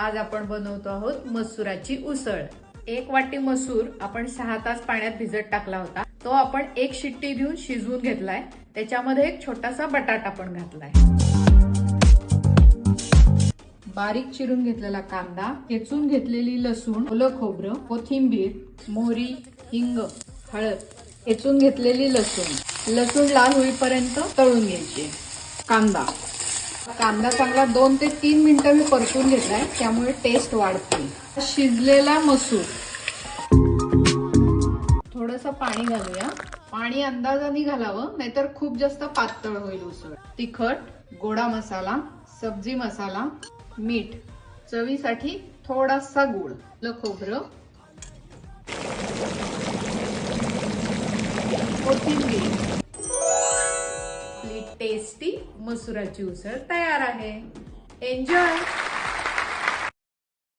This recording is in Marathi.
आज आपण बनवतो आहोत मसुराची उसळ. एक वाटी मसूर आपण सहा तास पाण्यात भिजत टाकला होता. तो आपण एक शिट्टी देऊन शिजवून घेतलाय. त्याच्यामध्ये एक छोटासा बटाटा पण घातलाय. बारीक चिरून घेतलेला कांदा ठेचून घेतलेली लसूण ओलं खोबरं कोथिंबीर मोहरी हिंग हळद ठेचून घेतलेली लसूण. लसूण लाल होईपर्यंत तळून घ्यायची. कांदा. कांदा चांगला दोन ते तीन मिनटं मी परतून घेतलाय त्यामुळे टेस्ट वाढते. शिजलेला मसूर. थोडस पाणी घालूया. पाणी अंदाजाने घालावं नाहीतर खूप जास्त पातळ होईल उसळ. तिखट गोडा मसाला सब्जी मसाला मीठ. चवीसाठी थोडासा गुळ. ल खोबरं. कोथिंबीर. टेस्टी मसुराची उसळ तयार आहे. एन्जॉय